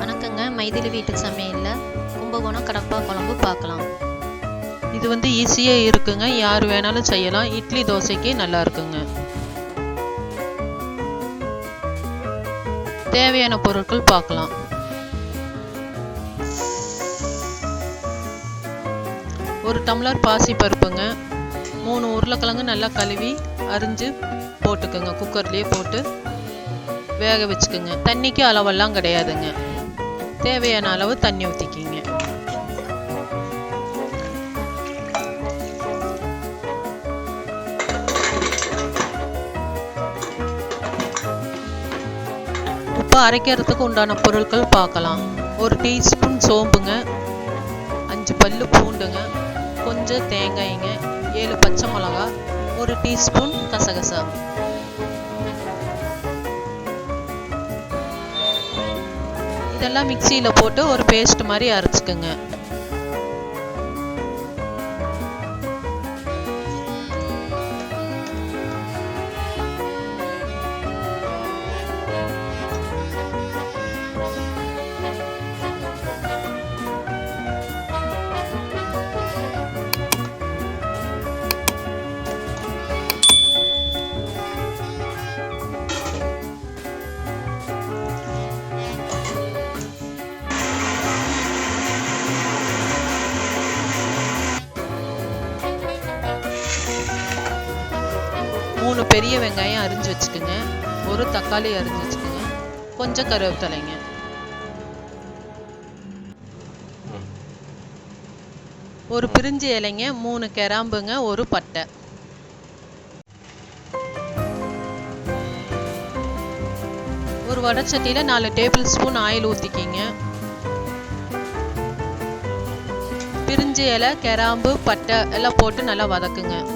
வணக்கங்க. மைதிலி வீட்டு சமையலில் கும்பகோணம் கடப்பா குழம்பு பார்க்கலாம் இது வந்து ஈஸியாக இருக்குங்க. யார் வேணாலும் செய்யலாம். இட்லி தோசைக்கு நல்லா இருக்குங்க. தேவையான பொருட்கள் பார்க்கலாம் ஒரு டம்ளர் பாசி பருப்புங்க. மூணு உருளைக்கிழங்கு நல்லா கழுவி அரிஞ்சு போட்டுக்கோங்க. குக்கர்லேயே போட்டு வேக வச்சுக்கோங்க. தண்ணிக்கு அளவெல்லாம் கிடையாதுங்க. தேவையான அளவு தண்ணி ஊற்றிக்கிங்க இப்போ அரைக்கிறதுக்கு உண்டான பொருட்கள் பார்க்கலாம். ஒரு டீஸ்பூன் சோம்புங்க அஞ்சு பல்லு பூண்டுங்க கொஞ்சம் தேங்காய்ங்க ஏழு பச்சை மிளகா ஒரு டீஸ்பூன் கசகசா. இதெல்லாம் மிக்சியில் போட்டு ஒரு பேஸ்ட் மாதிரி அரைச்சிக்கோங்க. பெரிய வெங்காயம் அரிஞ்சு வச்சுக்கோங்க. ஒரு தக்காளி அரிஞ்சு வச்சுக்கோங்க. கொஞ்சம் கருவேப்பிலைங்க. ஒரு பிரிஞ்சு இலைங்க மூணு கிராம்புங்க ஒரு பட்டை. ஒரு வடச்சட்டியில் நாலு டேபிள் ஸ்பூன் ஆயில் ஊற்றிக்கிங்க பிரிஞ்சு இலை கிராம்பு பட்டை எல்லாம் போட்டு நல்லா வதக்குங்க.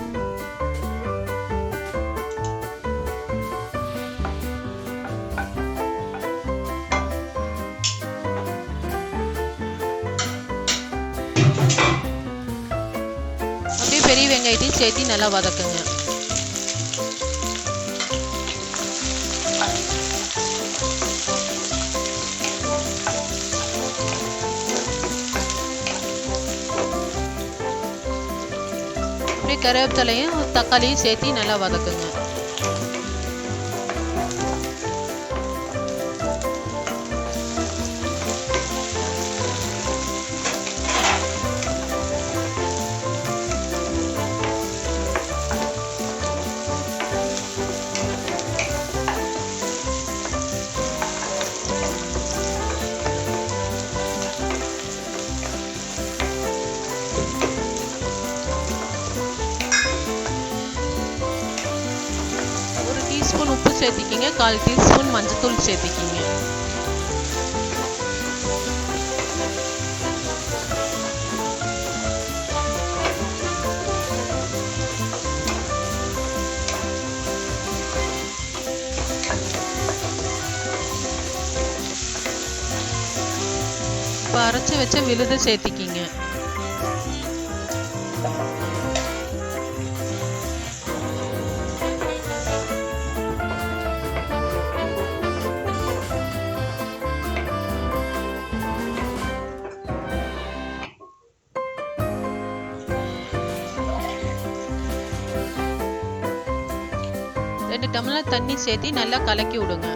வெங்காயத்தையும் சேர்த்து நல்லா வதக்குங்க. கருவேப்பிலையும் தக்காளியும் சேர்த்து நல்லா வதக்குங்க. டீஸ்பூன் உப்பு சேர்த்திக்கிங்க. கால் டீஸ்பூன் மஞ்சத்தூள் சேர்த்திக்கிங்க. இப்போ அரைச்சி வச்ச விழுதை சேர்த்திக்கிங்க. ரெண்டு டம்ளர் தண்ணி சேர்த்து நல்லா கலக்கி விடுங்க.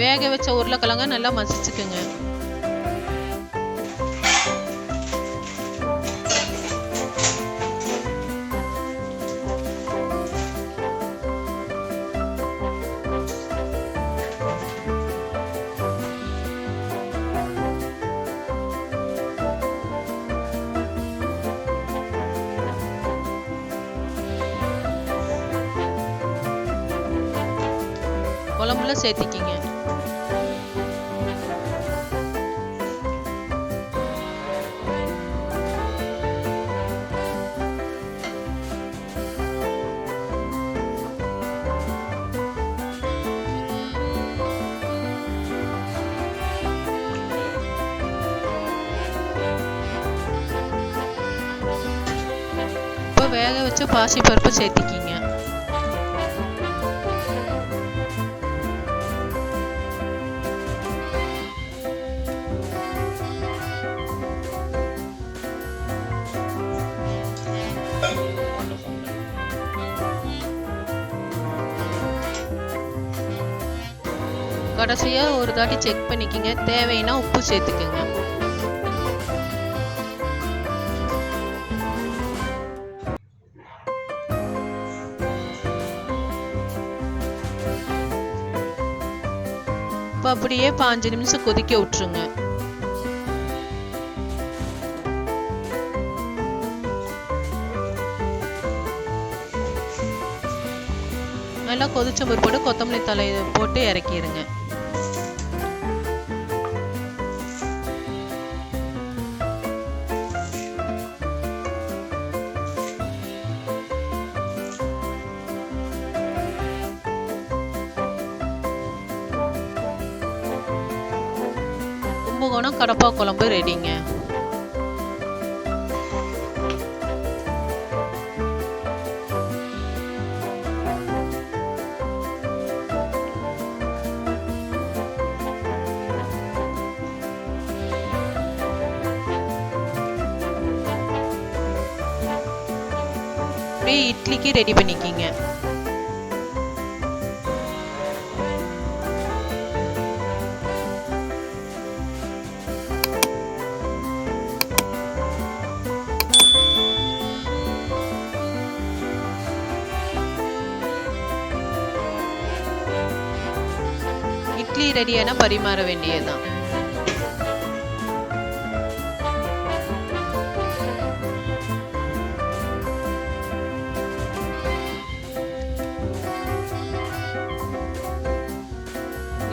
வேக வச்ச உருளைக்கிழங்க நல்லா மசிச்சுக்குங்க. குழம்புல சேர்த்திக்கிங்க. இப்போ வேக வச்ச பாசிப்பருப்பு சேர்த்திக்கிங்க. கடைசியாக ஒரு தாட்டி செக் பண்ணிக்கிங்க. தேவைன்னா உப்பு சேர்த்துக்குங்க. இப்போ அப்படியே பாஞ்சு நிமிஷம் கொதிக்க விட்டுருங்க. நல்லா கொதிச்ச பிற்பாடு கொத்தமல்லி தலையை போட்டு இறக்கிடுங்க. கும்பகோணம் கடப்பா குழம்பு ரெடிங்க இட்லிக்கு ரெடி பண்ணிக்கிங்க. இட்லி ரெடியான பரிமாற வேண்டியதுதான்.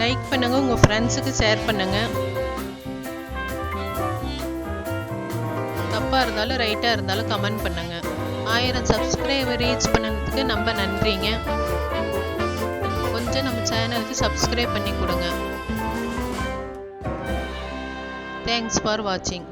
லைக் பண்ணுங்க உங்க ஃப்ரெண்ட்ஸுக்கு ஷேர் பண்ணுங்க. தப்பா இருந்தாலும் ரைட்டா இருந்தாலும் கமெண்ட் பண்ணுங்க. ஆயிரம் சப்ஸ்கிரைபர் ரீச் பண்ணதுக்கு நம்ம நன்றிங்க. கொஞ்சம் நம்ம சேனலுக்கு சப்ஸ்கிரைப் பண்ணி கொடுங்க. தேங்க்ஸ் ஃபார் வாட்சிங்